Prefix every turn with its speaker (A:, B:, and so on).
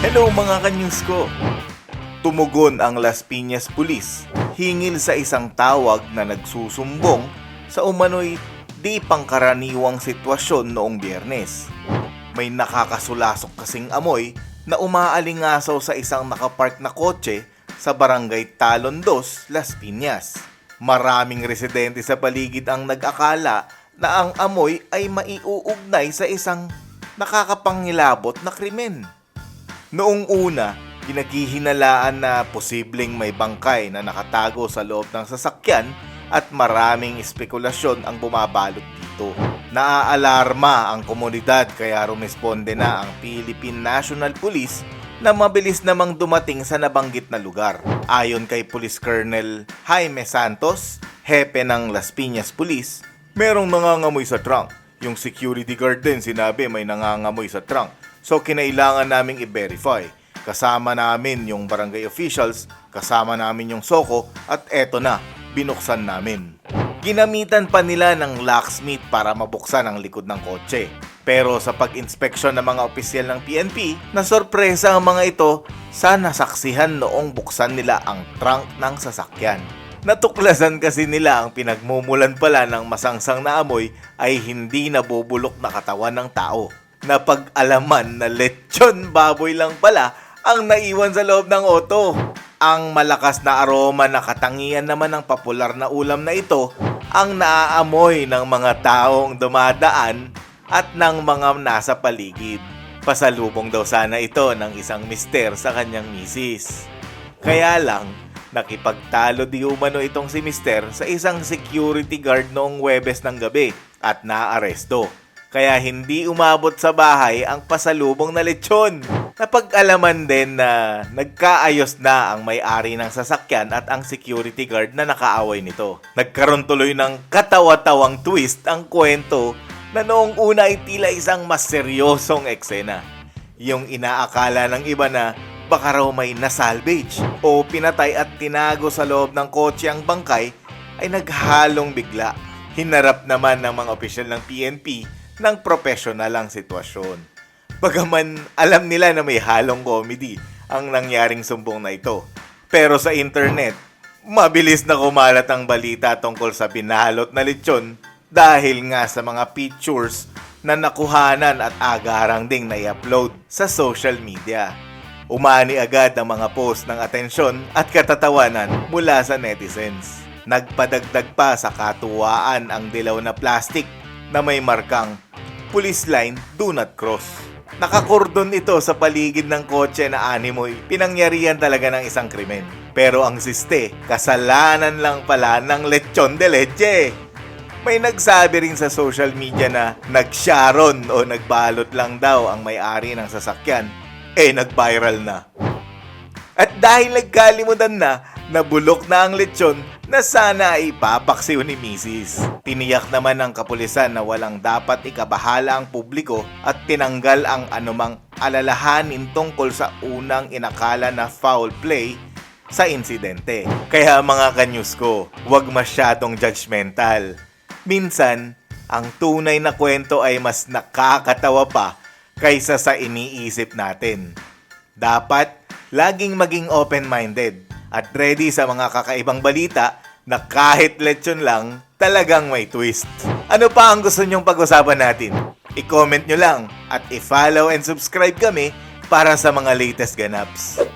A: Hello mga kanyus ko! Tumugon ang Las Piñas Police hingil sa isang tawag na nagsusumbong sa umano'y di pangkaraniwang sitwasyon noong biyernes. May nakakasulasok kasing amoy na umaalingasaw sa isang nakapark na kotse sa barangay Talon 2, Las Piñas. Maraming residente sa paligid ang nag-akala na ang amoy ay maiuugnay sa isang nakakapangilabot na krimen. Noong una, pinaghihinalaan na posibleng may bangkay na nakatago sa loob ng sasakyan at maraming espekulasyon ang bumabalot dito. Naaalarma ang komunidad kaya rumisponde na ang Philippine National Police na mabilis namang dumating sa nabanggit na lugar. Ayon kay Police Colonel Jaime Santos, hepe ng Las Piñas Police, merong nangangamoy sa trunk. Yung security guard din sinabi may nangangamoy sa trunk. So kinailangan naming i-verify. Kasama namin yung barangay officials, kasama namin yung soko, at eto na, binuksan namin. Ginamitan pa nila ng locksmith para mabuksan ang likod ng kotse. Pero sa pag-inspeksyon ng mga opisyal ng PNP, nasorpresa ang mga ito sa nasaksihan noong buksan nila ang trunk ng sasakyan. Natuklasan kasi nila ang pinagmumulan pala ng masangsang na amoy ay hindi nabubulok na katawan ng tao. Napag-alaman na lechon baboy lang pala ang naiwan sa loob ng auto. Ang malakas na aroma na katangian naman ng popular na ulam na ito ang naaamoy ng mga taong dumadaan at ng mga nasa paligid. Pasalubong daw sana ito ng isang mister sa kanyang misis. Kaya lang, nakipagtalo di umano itong si mister sa isang security guard noong Webes ng gabi at naaresto. Kaya hindi umabot sa bahay ang pasalubong na lechon. Napag-alaman din na nagkaayos na ang may-ari ng sasakyan at ang security guard na nakaaway nito. Nagkaroon tuloy ng katawa-tawang twist ang kwento na noong una ay tila isang mas seryosong eksena. Yung inaakala ng iba na baka raw may nasalvage o pinatay at tinago sa loob ng kotse ang bangkay ay naghalong bigla. Hinarap naman ng mga opisyal ng PNP ng profesional ang sitwasyon. Bagaman alam nila na may halong comedy ang nangyaring sumbong na ito. Pero sa internet, mabilis na kumalat ang balita tungkol sa binahalot na lechon dahil nga sa mga pictures na nakuhanan at agarang ding na-upload sa social media. Umani agad ang mga post ng atensyon at katatawanan mula sa netizens. Nagpadagdag pa sa katuwaan ang dilaw na plastic na may markang Police Line Do Not Cross. Nakakordon ito sa paligid ng kotse na animoy, pinangyarihan talaga ng isang krimen. Pero ang siste, kasalanan lang pala ng lechon de leche. May nagsabi rin sa social media na nagsharon o nagbalot lang daw ang may-ari ng sasakyan. Eh, nag-viral na. At dahil nagkalimutan na, nabulok na ang lechon na sana ay ni Mrs. Tiniyak naman ng kapulisan na walang dapat ikabahala ang publiko at tinanggal ang anumang alalahanin tungkol sa unang inakala na foul play sa insidente. Kaya mga kanyus ko, huwag masyadong judgmental. Minsan, ang tunay na kwento ay mas nakakatawa pa kaysa sa iniisip natin. Dapat laging maging open-minded at ready sa mga kakaibang balita na kahit lechon lang, talagang may twist. Ano pa ang gusto nyong pag-usapan natin? I-comment nyo lang at i-follow and subscribe kami para sa mga latest ganaps.